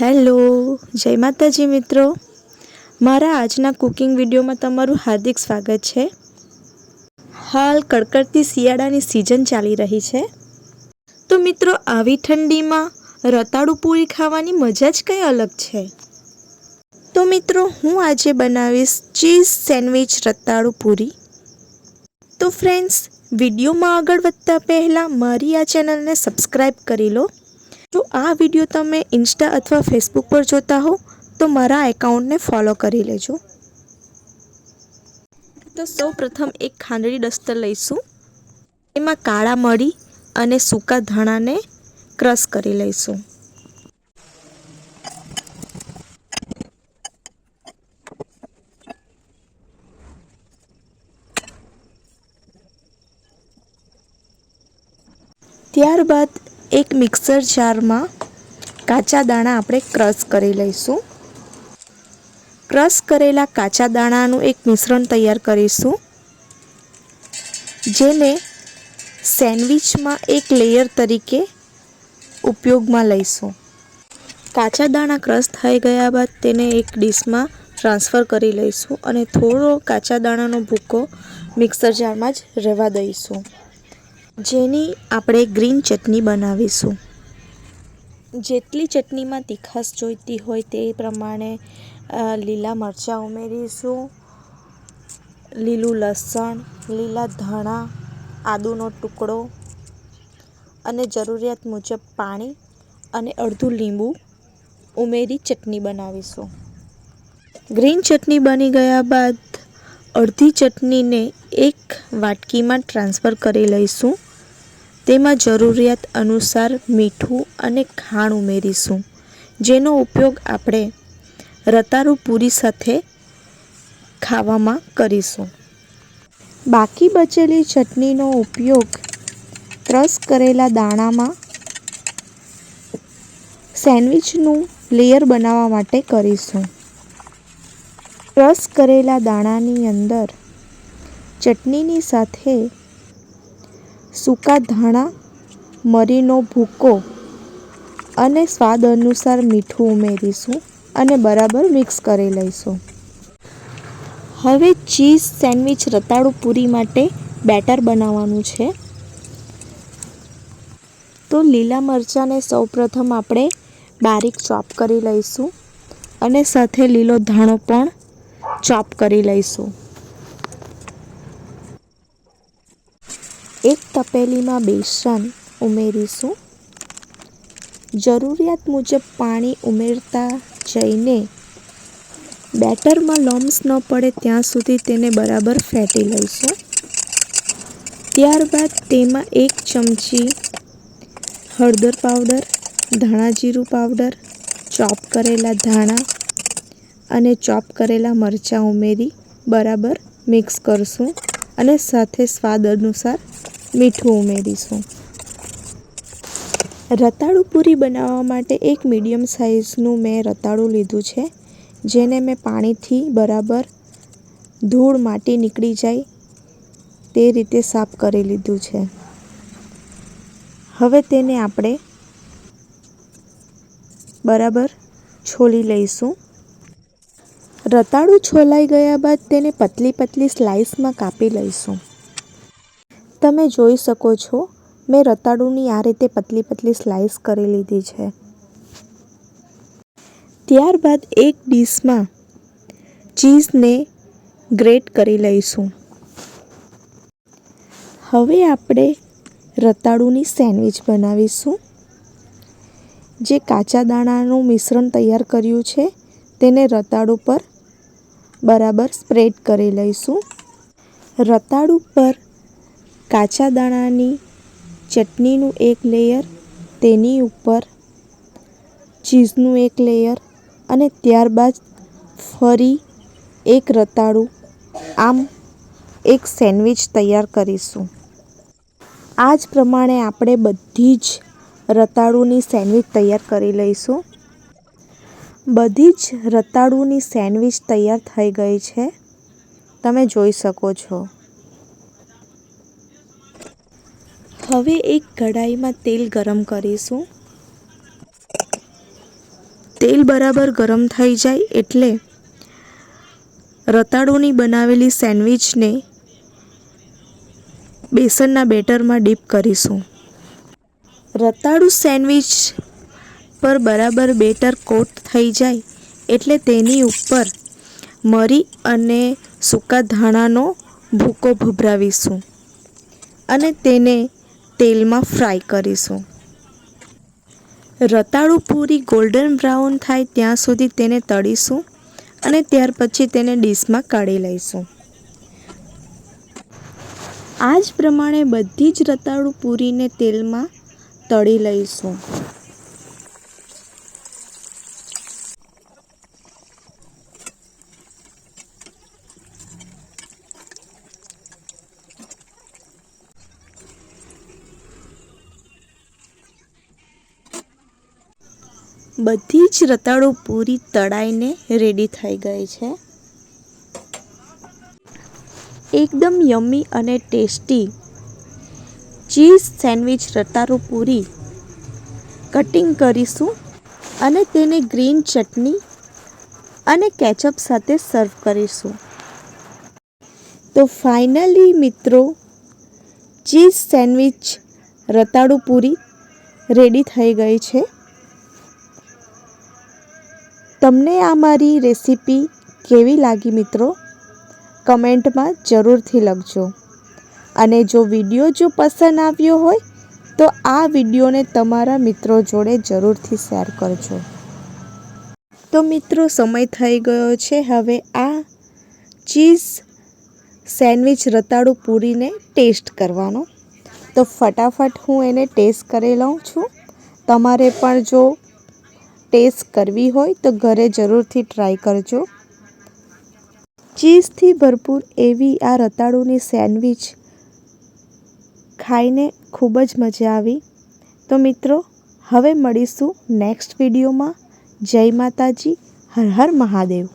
Hello, જય માતાજી મિત્રો. મારા આજના કુકિંગ વિડીયોમાં તમારું હાર્દિક સ્વાગત છે. હાલ કડકડતી શિયાળાની સિઝન ચાલી રહી છે. તો મિત્રો, આવી ઠંડીમાં રતાળુ પૂરી ખાવાની મજા જ કંઈ અલગ છે? તો મિત્રો, હું આજે બનાવીશ ચીઝ સેન્ડવિચ રતાળુ પૂરી. તો ફ્રેન્ડ્સ વિડીયોમાં આગળ વધતા પહેલાં મારી આ ચેનલને સબસ્ક્રાઈબ કરી લો. આ વીડિયો તમે ઇન્સ્ટા અથવા ફેસબુક પર જોતા હો, તો મારા એકાઉન્ટને ફોલો કરી લેજો. તો સૌ પ્રથમ એક ખાંડડી ડસ્તર લઈશું. એમાં કાળા મરી અને સૂકા ધાણાને ક્રશ કરી લઈશું. ત્યારબાદ એક મિક્સર જારમાં કાચા દાણા આપણે ક્રશ કરી લઈશું. ક્રશ કરેલા કાચા દાણાનું એક મિશ્રણ તૈયાર કરીશું. જેને સેન્ડવિચમાં એક લેયર તરીકે ઉપયોગમાં લઈશું. કાચા દાણા ક્રશ થઈ ગયા બાદ તેને એક ડીશમાં ટ્રાન્સફર કરી લઈશું અને થોડો કાચા દાણાનો ભૂકો મિક્સર જારમાં જ રહેવા દઈશું. જેની આપણે ગ્રીન ચટણી બનાવીશું. જેટલી ચટણીમાં તીખાશ જોઈતી હોય તે પ્રમાણે લીલા મરચાં ઉમેરીશું, લીલું લસણ, લીલા ધાણા, આદુનો ટુકડો અને જરૂરિયાત મુજબ પાણી અને અડધું લીંબુ ઉમેરી ચટણી બનાવીશું. ગ્રીન ચટણી બની ગયા બાદ અડધી ચટણીને એક વાટકીમાં ટ્રાન્સફર કરી લઈશું. તેમાં જરૂરિયાત અનુસાર મીઠું અને ખાંડ ઉમેરીશું, જેનો ઉપયોગ આપણે રતારું પૂરી સાથે ખાવામાં કરીશું. બાકી બચેલી ચટણીનો ઉપયોગ ક્રશ કરેલા દાણામાં સેન્ડવિચનું લેયર બનાવવા માટે કરીશું. ક્રશ કરેલા દાણાની અંદર ચટણીની સાથે સૂકા ધાણા, મરીનો ભૂકો અને સ્વાદ અનુસાર મીઠું ઉમેરીશું અને બરાબર મિક્સ કરી લઈશું. હવે ચીઝ સેન્ડવિચ રતાળુ પૂરી માટે બેટર બનાવવાનું છે. તો લીલા મરચાંને સૌપ્રથમ આપણે બારીક ચોપ કરી લઈશું અને સાથે લીલો ધાણો પણ ચોપ કરી લઈશું. એક તપેલીમાં બેસન ઉમેરીશું. જરૂરિયાત મુજબ પાણી ઉમેરતા જઈને બેટરમાં લમ્સ ન પડે ત્યાં સુધી તેને બરાબર ફેટી લઈશું. ત્યારબાદ તેમાં એક ચમચી હળદર પાવડર, ધાણા જીરું પાવડર, ચોપ કરેલા ધાણા અને ચોપ કરેલા મરચાં ઉમેરી બરાબર મિક્સ કરશું અને સાથે સ્વાદ અનુસાર મીઠું ઉમેરીશું. રતાળુ પૂરી બનાવવા માટે એક મીડિયમ સાઇઝનું મેં રતાળું લીધું છે, જેને મેં પાણીથી બરાબર ધૂળ માટી નીકળી જાય તે રીતે સાફ કરી લીધું છે. હવે તેને આપણે બરાબર છોલી લઈશું. રતાળું છોલાઈ ગયા બાદ તેને પતલી પતલી સ્લાઇસમાં કાપી લઈશું. તમે જોઈ શકો છો, મેં રતાળુની આ રીતે પતલી પતલી સ્લાઇસ કરી લીધી છે. ત્યારબાદ એક ડીશમાં ચીઝને ગ્રેટ કરી લઈશું. હવે આપણે રતાળુની સેન્ડવિચ બનાવીશું. જે કાચા દાણાનું મિશ્રણ તૈયાર કર્યું છે, તેને રતાળુ પર બરાબર સ્પ્રેડ કરી લઈશું. રતાળુ પર કાચા દાણાની ચટણીનું એક લેયર તેની ઉપર ચીઝનું એક લેયર અને ત્યારબાદ ફરી એક રતાળું. આમ એક સેન્ડવિચ તૈયાર કરીશું. આ જ પ્રમાણે આપણે બધી જ રતાળુની સેન્ડવિચ તૈયાર કરી લઈશું. બધી જ રતાળુની સેન્ડવિચ તૈયાર થઈ ગઈ છે. તમે જોઈ શકો છો. હવે એક કઢાઈમાં તેલ ગરમ કરીશું. તેલ બરાબર ગરમ થઈ જાય એટલે રતાળુની બનાવેલી સેન્ડવિચને બેસનના બેટરમાં ડીપ કરીશું. રતાળુ સેન્ડવિચ પર બરાબર બેટર કોટ થઈ જાય એટલે તેની ઉપર મરી અને સૂકા ધાણાનો ભૂકો ભભરાવીશું અને તેને તેલમાં ફ્રાય કરીશું. રતાળુ પૂરી ગોલ્ડન બ્રાઉન થાય ત્યાં સુધી તેને તળીશું અને ત્યાર પછી તેને ડીશમાં કાઢી લઈશું. આ જ પ્રમાણે બધી જ રતાળુ પૂરીને તેલમાં તળી લઈશું. બધી જ રતાળુ પૂરી તળાઈને રેડી થઈ ગઈ છે. એકદમ યમ્મી અને ટેસ્ટી ચીઝ સેન્ડવિચ રતાળુ પૂરી કટિંગ કરીશું અને તેને ગ્રીન ચટણી અને કેચઅપ સાથે સર્વ કરીશું. તો ફાઇનલી મિત્રો ચીઝ સેન્ડવિચ રતાળુ પૂરી રેડી થઈ ગઈ છે. તમને આ મારી રેસીપી કેવી લાગી મિત્રો? કમેન્ટમાં જરૂરથી લખજો. અને જો વીડિયો જો પસંદ આવ્યો હોય, તો આ વિડીયોને તમારા મિત્રો જોડે જરૂરથી શેર કરજો. તો મિત્રો, સમય થઈ ગયો છે. હવે આ ચીઝ સેન્ડવિચ રતાળું પૂરીને ટેસ્ટ કરવાનો. તો ફટાફટ હું એને ટેસ્ટ કરી લઉં છું. તમારે પણ જો ટેસ્ટ કરવી હોય તો ઘરે જરૂરથી ટ્રાય કરજો. ચીઝથી ભરપૂર એવી આ રતાળુની સેન્ડવિચ ખાઈને ખૂબ જ મજા આવી. તો મિત્રો, હવે મળીશું નેક્સ્ટ વિડીયોમાં. જય માતાજી, હર હર મહાદેવ.